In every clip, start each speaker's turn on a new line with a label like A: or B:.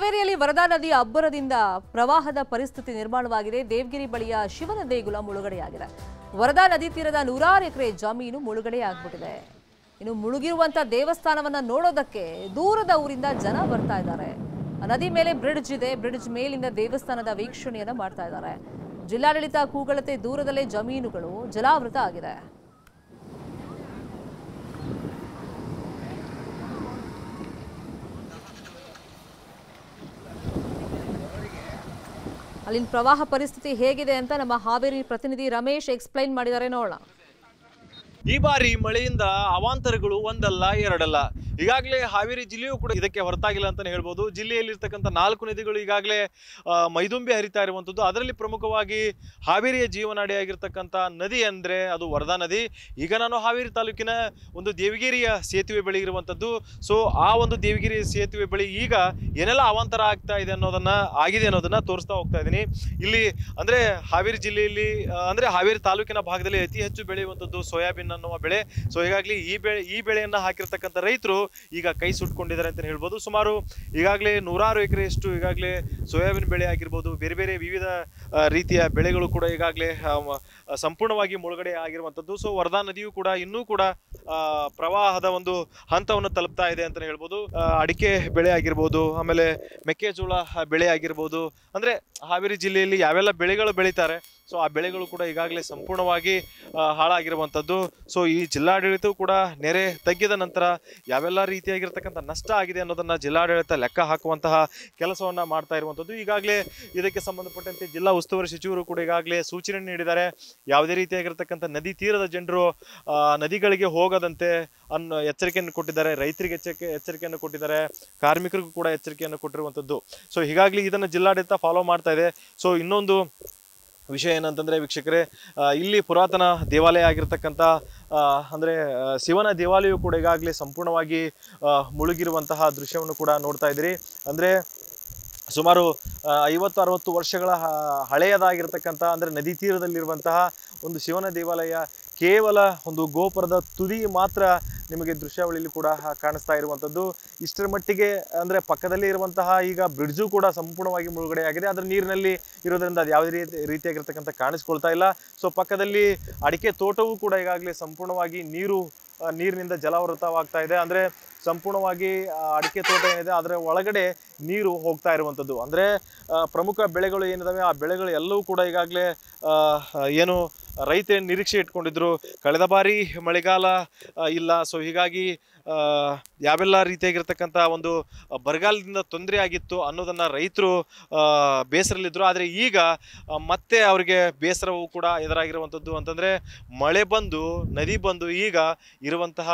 A: ಹಾವೇರಿಯಲ್ಲಿ ವರದಾ ನದಿಯ ಅಬ್ಬರದಿಂದ ಪ್ರವಾಹದ ಪರಿಸ್ಥಿತಿ ನಿರ್ಮಾಣವಾಗಿದೆ. ದೇವಗಿರಿ ಬಳಿಯ ಶಿವನ ದೇಗುಲ ಮುಳುಗಡೆಯಾಗಿದೆ. ವರದಾ ನದಿ ತೀರದ ನೂರಾರು ಎಕರೆ ಜಮೀನು ಮುಳುಗಡೆಯಾಗ್ಬಿಟ್ಟಿದೆ ಇನ್ನು ಮುಳುಗಿರುವಂತ ದೇವಸ್ಥಾನವನ್ನ ನೋಡೋದಕ್ಕೆ ದೂರದ ಊರಿಂದ ಜನ ಬರ್ತಾ ಇದ್ದಾರೆ. ನದಿ ಮೇಲೆ ಬ್ರಿಡ್ಜ್ ಇದೆ. ಬ್ರಿಡ್ಜ್ ಮೇಲಿಂದ ದೇವಸ್ಥಾನದ ವೀಕ್ಷಣೆಯನ್ನ ಮಾಡ್ತಾ ಇದ್ದಾರೆ. ಜಿಲ್ಲಾಡಳಿತ ಕೂಗಳತೆ ದೂರದಲ್ಲೇ ಜಮೀನುಗಳು ಜಲಾವೃತ ಆಗಿದೆ. ಅಲ್ಲಿನ ಪ್ರವಾಹ ಪರಿಸ್ಥಿತಿ ಹೇಗಿದೆ ಅಂತ ನಮ್ಮ ಹಾವೇರಿ ಪ್ರತಿನಿಧಿ ರಮೇಶ್ ಎಕ್ಸ್ಪ್ಲೈನ್ ಮಾಡಿದ್ದಾರೆ ನೋಡೋಣ.
B: ಈ ಬಾರಿ ಮಳೆಯಿಂದ ಅವಾಂತರಗಳು ಒಂದಲ್ಲ ಎರಡಲ್ಲ. ಈಗಾಗಲೇ ಹಾವೇರಿ ಜಿಲ್ಲೆಯೂ ಕೂಡ ಇದಕ್ಕೆ ಹೊರತಾಗಿಲ್ಲ ಅಂತಲೇ ಹೇಳ್ಬೋದು. ಜಿಲ್ಲೆಯಲ್ಲಿರ್ತಕ್ಕಂಥ ನಾಲ್ಕು ನದಿಗಳು ಈಗಾಗಲೇ ಮೈದುಂಬಿ ಹರಿತಾ ಇರುವಂಥದ್ದು. ಅದರಲ್ಲಿ ಪ್ರಮುಖವಾಗಿ ಹಾವೇರಿಯ ಜೀವನಾಡಿಯಾಗಿರ್ತಕ್ಕಂಥ ನದಿ ಅಂದರೆ ಅದು ವರದಾ ನದಿ. ಈಗ ನಾನು ಹಾವೇರಿ ತಾಲೂಕಿನ ಒಂದು ದೇವಗಿರಿಯ ಸೇತುವೆ ಬಳಿ ಇರುವಂಥದ್ದು. ಸೊ ಆ ಒಂದು ದೇವಗಿರಿ ಸೇತುವೆ ಬಳಿ ಈಗ ಏನೆಲ್ಲ ಅವಾಂತರ ಆಗ್ತಾ ಇದೆ ಅನ್ನೋದನ್ನ, ಆಗಿದೆ ಅನ್ನೋದನ್ನ ತೋರಿಸ್ತಾ ಹೋಗ್ತಾ ಇದ್ದೀನಿ. ಇಲ್ಲಿ ಅಂದ್ರೆ ಹಾವೇರಿ ಜಿಲ್ಲೆಯಲ್ಲಿ ಅಂದ್ರೆ ಹಾವೇರಿ ತಾಲೂಕಿನ ಭಾಗದಲ್ಲಿ ಅತಿ ಹೆಚ್ಚು ಬೆಳೆಯುವಂಥದ್ದು ಸೋಯಾಬೀನ್ ಅನ್ನುವ ಬೆಳೆ. ಸೊ ಹೀಗಾಗಿ ಈ ಬೆಳೆ, ಈ ಬೆಳೆಯನ್ನ ಹಾಕಿರ್ತಕ್ಕಂಥ ರೈತರು ಈಗ ಕೈ ಸುಟ್ಕೊಂಡಿದ್ದಾರೆ ಅಂತ ಹೇಳ್ಬೋದು. ಸುಮಾರು ಈಗಾಗಲೇ ನೂರಾರು ಎಕರೆಯಷ್ಟು ಈಗಾಗಲೇ ಸೋಯಾಬೀನ್ ಬೆಳೆ ಆಗಿರ್ಬೋದು, ಬೇರೆ ಬೇರೆ ವಿವಿಧ ರೀತಿಯ ಬೆಳೆಗಳು ಕೂಡ ಈಗಾಗಲೇ ಸಂಪೂರ್ಣವಾಗಿ ಮುಳುಗಡೆ ಆಗಿರುವಂಥದ್ದು. ಸೊ ವರದಾ ನದಿಯು ಕೂಡ ಇನ್ನೂ ಕೂಡ ಪ್ರವಾಹದ ಒಂದು ಹಂತವನ್ನು ತಲುಪ್ತಾ ಇದೆ ಅಂತ ಹೇಳ್ಬೋದು. ಅಡಿಕೆ ಬೆಳೆ ಆಗಿರ್ಬೋದು, ಆಮೇಲೆ ಮೆಕ್ಕೆಜೋಳ ಬೆಳೆ ಆಗಿರ್ಬೋದು. ಅಂದ್ರೆ, ಹಾವೇರಿ ಜಿಲ್ಲೆಯಲ್ಲಿ ಯಾವೆಲ್ಲ ಬೆಳೆಗಳು ಬೆಳೀತಾರೆ ಸೊ ಆ ಬೆಳೆಗಳು ಕೂಡ ಈಗಾಗಲೇ ಸಂಪೂರ್ಣವಾಗಿ ಹಾಳಾಗಿರುವಂಥದ್ದು. ಸೊ ಈ ಜಿಲ್ಲಾಡಳಿತವು ಕೂಡ ನೆರೆ ತಗ್ಗಿದ ನಂತರ ಯಾವೆಲ್ಲ ರೀತಿಯಾಗಿರ್ತಕ್ಕಂಥ ನಷ್ಟ ಆಗಿದೆ ಅನ್ನೋದನ್ನು ಜಿಲ್ಲಾಡಳಿತ ಲೆಕ್ಕ ಹಾಕುವಂತಹ ಕೆಲಸವನ್ನು ಮಾಡ್ತಾ ಇರುವಂಥದ್ದು. ಈಗಾಗಲೇ ಇದಕ್ಕೆ ಸಂಬಂಧಪಟ್ಟಂತೆ ಜಿಲ್ಲಾ ಉಸ್ತುವಾರಿ ಸಚಿವರು ಕೂಡ ಈಗಾಗಲೇ ಸೂಚನೆ ನೀಡಿದ್ದಾರೆ. ಯಾವುದೇ ರೀತಿಯಾಗಿರ್ತಕ್ಕಂಥ ನದಿ ತೀರದ ಜನರು ನದಿಗಳಿಗೆ ಹೋಗದಂತೆ ಅನ್ನೋ ಎಚ್ಚರಿಕೆಯನ್ನು ಕೊಟ್ಟಿದ್ದಾರೆ. ರೈತರಿಗೆ ಎಚ್ಚರಿಕೆ, ಎಚ್ಚರಿಕೆಯನ್ನು ಕೊಟ್ಟಿದ್ದಾರೆ. ಕಾರ್ಮಿಕರಿಗೂ ಕೂಡ ಎಚ್ಚರಿಕೆಯನ್ನು ಕೊಟ್ಟಿರುವಂಥದ್ದು. ಸೊ ಹೀಗಾಗಿ ಇದನ್ನು ಜಿಲ್ಲಾಡಳಿತ ಫಾಲೋ ಮಾಡ್ತಾ ಇದೆ. ಸೊ ಇನ್ನೊಂದು ವಿಷಯ ಏನಂತಂದರೆ ವೀಕ್ಷಕರೇ ಇಲ್ಲಿ ಪುರಾತನ ದೇವಾಲಯ ಆಗಿರ್ತಕ್ಕಂಥ ಅಂದರೆ ಶಿವನ ದೇವಾಲಯವು ಕೂಡ ಈಗಾಗಲೇ ಸಂಪೂರ್ಣವಾಗಿ ಮುಳುಗಿರುವಂತಹ ದೃಶ್ಯವನ್ನು ಕೂಡ ನೋಡ್ತಾ ಇದ್ದೀರಿ. ಅಂದ್ರೆ, ಸುಮಾರು ಐವತ್ತು ಅರವತ್ತು ವರ್ಷಗಳ ಹಳೆಯದಾಗಿರ್ತಕ್ಕಂಥ, ಅಂದ್ರೆ ನದಿ ತೀರದಲ್ಲಿರುವಂತಹ ಒಂದು ಶಿವನ ದೇವಾಲಯ ಕೇವಲ ಒಂದು ಗೋಪುರದ ತುದಿ ಮಾತ್ರ ನಿಮಗೆ ದೃಶ್ಯಾವಳಿಯಲ್ಲಿ ಕೂಡ ಕಾಣಿಸ್ತಾ ಇರುವಂಥದ್ದು. ಇಷ್ಟರ ಮಟ್ಟಿಗೆ, ಅಂದ್ರೆ ಪಕ್ಕದಲ್ಲಿ ಇರುವಂತಹ ಈಗ ಬ್ರಿಡ್ಜು ಕೂಡ ಸಂಪೂರ್ಣವಾಗಿ ಮುಳುಗಡೆ ಆಗಿದೆ ಅದರ ನೀರಿನಲ್ಲಿ ಇರೋದ್ರಿಂದ ಅದು ಯಾವುದೇ ರೀತಿ, ರೀತಿಯಾಗಿರ್ತಕ್ಕಂಥ ಕಾಣಿಸ್ಕೊಳ್ತಾ ಇಲ್ಲ. ಸೊ ಪಕ್ಕದಲ್ಲಿ ಅಡಿಕೆ ತೋಟವೂ ಕೂಡ ಈಗಾಗಲೇ ಸಂಪೂರ್ಣವಾಗಿ ನೀರು ನೀರಿನಿಂದ ಜಲಾವೃತವಾಗ್ತಾ ಇದೆ. ಅಂದ್ರೆ ಸಂಪೂರ್ಣವಾಗಿ ಅಡಿಕೆ ತೋಟ ಏನಿದೆ ಅದರ ಒಳಗಡೆ ನೀರು ಹೋಗ್ತಾ ಇರುವಂಥದ್ದು. ಅಂದ್ರೆ ಪ್ರಮುಖ ಬೆಳೆಗಳು ಏನಿದಾವೆ, ಆ ಬೆಳೆಗಳು ಎಲ್ಲವೂ ಕೂಡ ಈಗಾಗಲೇ ಏನು ರೈತ ನಿರೀಕ್ಷೆ ಇಟ್ಕೊಂಡಿದ್ರು. ಕಳೆದ ಬಾರಿ ಮಳೆಗಾಲ ಇಲ್ಲ. ಸೊ ಹೀಗಾಗಿ ಯಾವೆಲ್ಲ ರೀತಿಯಾಗಿರ್ತಕ್ಕಂಥ ಒಂದು ಬರಗಾಲದಿಂದ ತೊಂದರೆ ಆಗಿತ್ತು ಅನ್ನೋದನ್ನು ರೈತರು ಬೇಸರಲ್ಲಿದ್ದರು ಆದರೆ ಈಗ ಮತ್ತೆ ಅವರಿಗೆ ಬೇಸರವು ಕೂಡ ಎದುರಾಗಿರುವಂಥದ್ದು ಅಂತಂದರೆ, ಮಳೆ ಬಂದು, ನದಿ ಬಂದು ಈಗ ಇರುವಂತಹ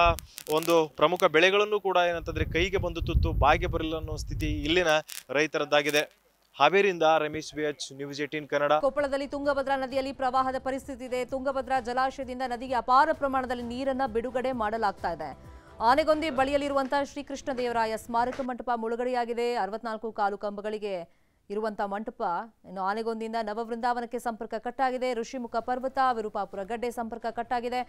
B: ಒಂದು ಪ್ರಮುಖ ಬೆಳೆಗಳನ್ನು ಕೂಡ ಏನಂತಂದರೆ ಕೈಗೆ ಬಂದು ತುತ್ತು, ಬಾಯಿಗೆ ಬರಲಿಲ್ಲ ಅನ್ನೋ ಸ್ಥಿತಿ ಇಲ್ಲಿನ ರೈತರದ್ದಾಗಿದೆ. ಹಾವೇರಿಯಿಂದ Ramesh VH news eighteen Kannada.
A: ಕೊಪ್ಪಳದಲ್ಲಿ ತುಂಗಭದ್ರಾ ನದಿಯಲ್ಲಿ ಪ್ರವಾಹದ ಪರಿಸ್ಥಿತಿ ಇದೆ. ತುಂಗಭದ್ರಾ ಜಲಾಶಯದಿಂದ ನದಿಗೆ ಅಪಾರ ಪ್ರಮಾಣದಲ್ಲಿ ನೀರನ್ನ ಬಿಡುಗಡೆ ಮಾಡಲಾಗ್ತಾ ಇದೆ. ಆನೆಗೊಂದಿ ಬಳಿಯಲ್ಲಿರುವಂತಹ ಶ್ರೀಕೃಷ್ಣ ದೇವರಾಯ ಸ್ಮಾರಕ ಮಂಟಪ ಮುಳುಗಡೆಯಾಗಿದೆ. ಅರವತ್ನಾಲ್ಕು ಕಾಲು ಕಂಬಗಳಿಗೆ ಇರುವಂತಹ ಮಂಟಪ ಇನ್ನು ಆನೆಗೊಂದಿಯಿಂದ ನವವೃಂದಾವನಕ್ಕೆ ಸಂಪರ್ಕ ಕಟ್ಟಾಗಿದೆ. ಋಷಿಮುಖ ಪರ್ವತ, ವಿರೂಪಾಪುರ ಗಡ್ಡೆ ಸಂಪರ್ಕ ಕಟ್ಟಾಗಿದೆ.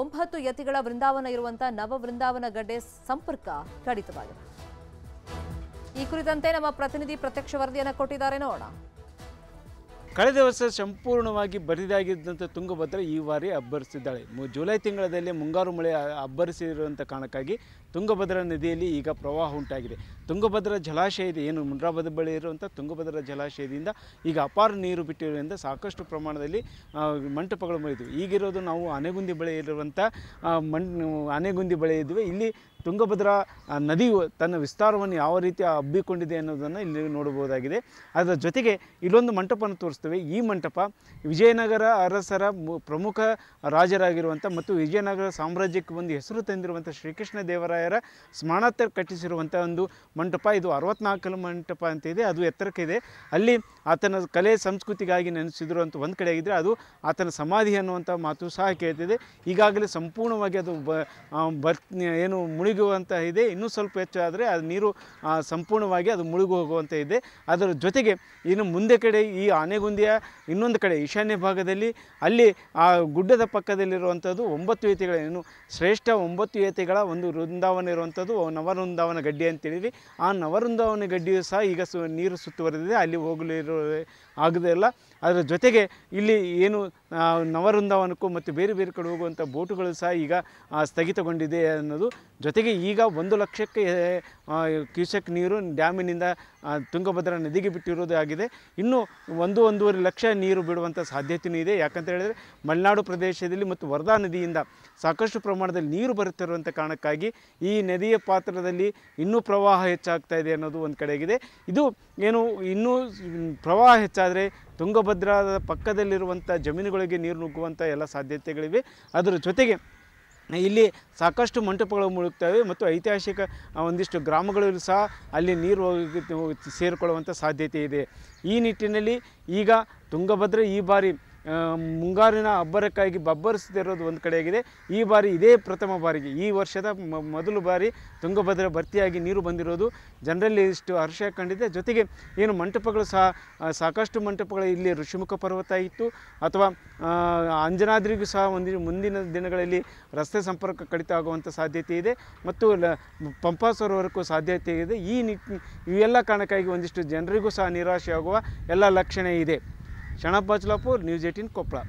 A: ಒಂಬತ್ತು ಯತಿಗಳ ವೃಂದಾವನ ಇರುವಂತಹ ನವವೃಂದಾವನ ಗಡ್ಡೆ ಸಂಪರ್ಕ ಕಡಿತವಾಗಿದೆ. ಈ ಕುರಿತಂತೆ ನಮ್ಮ ಪ್ರತಿನಿಧಿ ಪ್ರತ್ಯಕ್ಷ ವರದಿಯನ್ನು ಕೊಟ್ಟಿದ್ದಾರೆ. ನೋಡೋಣ.
C: ಕಳೆದ ವರ್ಷ ಸಂಪೂರ್ಣವಾಗಿ ಬರಿದಾಗಿದ್ದಂಥ ತುಂಗಭದ್ರಾ ಈ ಬಾರಿ ಅಬ್ಬರಿಸಿದ್ದಾಳೆ. ಜುಲೈ ತಿಂಗಳಲ್ಲಿ ಮುಂಗಾರು ಮಳೆ ಅಬ್ಬರಿಸಿರುವಂಥ ಕಾರಣಕ್ಕಾಗಿ ತುಂಗಭದ್ರಾ ನದಿಯಲ್ಲಿ ಈಗ ಪ್ರವಾಹ ಉಂಟಾಗಿದೆ. ತುಂಗಭದ್ರಾ ಜಲಾಶಯ ಇದೆ. ಏನು ಮುಂಡ್ರಾಬದ ಬಳಿ ಇರುವಂಥ ತುಂಗಭದ್ರಾ ಜಲಾಶಯದಿಂದ ಈಗ ಅಪಾರ ನೀರು ಬಿಟ್ಟಿರೋದ್ರಿಂದ ಸಾಕಷ್ಟು ಪ್ರಮಾಣದಲ್ಲಿ ಮಂಟಪಗಳು ಮುರಿದವು. ಈಗಿರೋದು ನಾವು ಆನೆಗುಂದಿ ಬಳಿ ಇರುವಂಥ ಮಣ್, ಆನೆಗುಂದಿ ಬಳಿ ಇದ್ವಿ. ಇಲ್ಲಿ ತುಂಗಭದ್ರಾ ನದಿಯು ತನ್ನ ವಿಸ್ತಾರವನ್ನು ಯಾವ ರೀತಿ ಹಬ್ಬಿಕೊಂಡಿದೆ ಅನ್ನೋದನ್ನು ಇಲ್ಲಿ ನೋಡಬಹುದಾಗಿದೆ. ಅದರ ಜೊತೆಗೆ ಇಲ್ಲೊಂದು ಮಂಟಪವನ್ನು ತೋರಿಸ್ತೇವೆ. ಈ ಮಂಟಪ ವಿಜಯನಗರ ಅರಸರ ಪ್ರಮುಖ ರಾಜರಾಗಿರುವಂಥ ಮತ್ತು ವಿಜಯನಗರ ಸಾಮ್ರಾಜ್ಯಕ್ಕೆ ಒಂದು ಹೆಸರು ತಂದಿರುವಂಥ ಶ್ರೀಕೃಷ್ಣ ದೇವರಾಯರ ಸ್ಮರಣಾರ್ಥ ಕಟ್ಟಿಸಿರುವಂಥ ಒಂದು ಮಂಟಪ, ಇದು ಅರವತ್ನಾಲ್ಕು ಮಂಟಪ ಅಂತ ಇದೆ, ಅದು ಎತ್ತರಕ್ಕಿದೆ. ಅಲ್ಲಿ ಆತನ ಕಲೆ, ಸಂಸ್ಕೃತಿಗಾಗಿ ನೆನೆಸಿದ್ರು ಅಂತ ಒಂದು ಕಡೆ ಆಗಿದ್ದರೆ ಅದು ಆತನ ಸಮಾಧಿ ಅನ್ನುವಂಥ ಮಾತು ಸಹ ಕೇಳ್ತಿದೆ. ಈಗಾಗಲೇ ಸಂಪೂರ್ಣವಾಗಿ ಅದು ಬ ಏನು ಮುಳುಗುವಂಥ ಇದೆ. ಇನ್ನೂ ಸ್ವಲ್ಪ ಹೆಚ್ಚು ಆದರೆ ಅದು ನೀರು ಸಂಪೂರ್ಣವಾಗಿ ಅದು ಮುಳುಗು ಹೋಗುವಂತ ಇದೆ. ಅದರ ಜೊತೆಗೆ ಇನ್ನು ಮುಂದೆ ಕಡೆ ಈ ಆನೆಗುಂದಿಯ ಇನ್ನೊಂದು ಕಡೆ ಈಶಾನ್ಯ ಭಾಗದಲ್ಲಿ ಅಲ್ಲಿ ಆ ಗುಡ್ಡದ ಪಕ್ಕದಲ್ಲಿರುವಂಥದ್ದು ಒಂಬತ್ತು ಏತಿಗಳ ಏನು ಶ್ರೇಷ್ಠ ಒಂಬತ್ತು ಏತಿಗಳ ಒಂದು ವೃಂದಾವನ ಇರುವಂಥದ್ದು ನವವೃಂದಾವನ ಗಡ್ಡಿ ಅಂತೇಳಿದ್ವಿ. ಆ ನವವೃಂದಾವನ ಗಡ್ಡೆಯು ಸಹ ಈಗ ಸು, ನೀರು ಸುತ್ತುವರೆದಿದೆ, ಅಲ್ಲಿ ಹೋಗಲು ಇರೋ, ಆಗೋದೇ ಇಲ್ಲ. ಅದರ ಜೊತೆಗೆ ಇಲ್ಲಿ ಏನು ನವವೃಂದಾವನಕ್ಕೂ ಮತ್ತು ಬೇರೆ ಬೇರೆ ಕಡೆ ಹೋಗುವಂಥ ಬೋಟುಗಳು ಸಹ ಈಗ ಸ್ಥಗಿತಗೊಂಡಿದೆ ಅನ್ನೋದು. ಜೊತೆಗೆ ಈಗ ಒಂದು ಲಕ್ಷಕ್ಕೆ ಕ್ಯೂಸೆಕ್ ನೀರು ಡ್ಯಾಮಿನಿಂದ ತುಂಗಭದ್ರಾ ನದಿಗೆ ಬಿಟ್ಟಿರೋದು ಆಗಿದೆ. ಇನ್ನು ಒಂದು, ಒಂದೂವರೆ ಲಕ್ಷ ನೀರು ಬಿಡುವಂಥ ಸಾಧ್ಯತೆಯೂ ಇದೆ. ಯಾಕಂತ ಹೇಳಿದರೆ ಮಲೆನಾಡು ಪ್ರದೇಶದಲ್ಲಿ ಮತ್ತು ವರ್ಧಾ ನದಿಯಿಂದ ಸಾಕಷ್ಟು ಪ್ರಮಾಣದಲ್ಲಿ ನೀರು ಬರುತ್ತಿರುವಂಥ ಕಾರಣಕ್ಕಾಗಿ ಈ ನದಿಯ ಪಾತ್ರದಲ್ಲಿ ಇನ್ನೂ ಪ್ರವಾಹ ಹೆಚ್ಚಾಗ್ತಾ ಇದೆ ಅನ್ನೋದು ಒಂದು ಕಡೆಗಿದೆ. ಇದು ಏನು, ಇನ್ನೂ ಪ್ರವಾಹ ಹೆಚ್ಚಾದರೆ ತುಂಗಭದ್ರಾದ ಪಕ್ಕದಲ್ಲಿರುವಂಥ ಜಮೀನುಗಳಿಗೆ ನೀರು ನುಗ್ಗುವಂಥ ಎಲ್ಲ ಸಾಧ್ಯತೆಗಳಿವೆ. ಅದರ ಜೊತೆಗೆ ಇಲ್ಲಿ ಸಾಕಷ್ಟು ಮಂಟಪಗಳು ಮುಳುಗ್ತವೆ ಮತ್ತು ಐತಿಹಾಸಿಕ ಒಂದಿಷ್ಟು ಗ್ರಾಮಗಳಲ್ಲೂ ಸಹ ಅಲ್ಲಿ ನೀರು ಹೋಗಿ ಸೇರಿಕೊಳ್ಳುವಂಥ ಸಾಧ್ಯತೆ ಇದೆ. ಈ ನಿಟ್ಟಿನಲ್ಲಿ ಈಗ ತುಂಗಭದ್ರೆ ಈ ಬಾರಿ ಮುಂಗಾರಿನ ಅಬ್ಬರಕ್ಕಾಗಿ ಬಬ್ಬರಿಸ್ತಿರೋದು ಒಂದು ಕಡೆಯಾಗಿದೆ ಈ ಬಾರಿ ಇದೇ ಪ್ರಥಮ ಬಾರಿಗೆ. ಈ ವರ್ಷದ ಮೊದಲು ಬಾರಿ ತುಂಗಭದ್ರಾ ಭರ್ತಿಯಾಗಿ ನೀರು ಬಂದಿರೋದು. ಜನರಲ್ಲಿ ಇಷ್ಟು ಹರ್ಷ ಕಂಡಿದೆ. ಜೊತೆಗೆ ಏನು ಮಂಟಪಗಳು ಸಹ ಸಾಕಷ್ಟು ಮಂಟಪಗಳು ಇಲ್ಲಿ ಋಷಿಮುಖ ಪರ್ವತ ಇತ್ತು. ಅಥವಾ ಅಂಜನಾದ್ರಿಗೂ ಸಹ ಒಂದು, ಮುಂದಿನ ದಿನಗಳಲ್ಲಿ ರಸ್ತೆ ಸಂಪರ್ಕ ಕಡಿತ ಆಗುವಂಥ ಸಾಧ್ಯತೆ ಇದೆ. ಮತ್ತು ಲ ಪಂಪಾ ಸರೋವರಕ್ಕೂ ಸಾಧ್ಯತೆ ಇದೆ. ಈ ನಿಟ್ಟಿನ ಇವೆಲ್ಲ ಕಾರಣಕ್ಕಾಗಿ ಒಂದಿಷ್ಟು ಜನರಿಗೂ ಸಹ ನಿರಾಶೆ ಆಗುವ ಎಲ್ಲ ಲಕ್ಷಣ ಇದೆ. Shanab Bachlapur news eighteen Koppal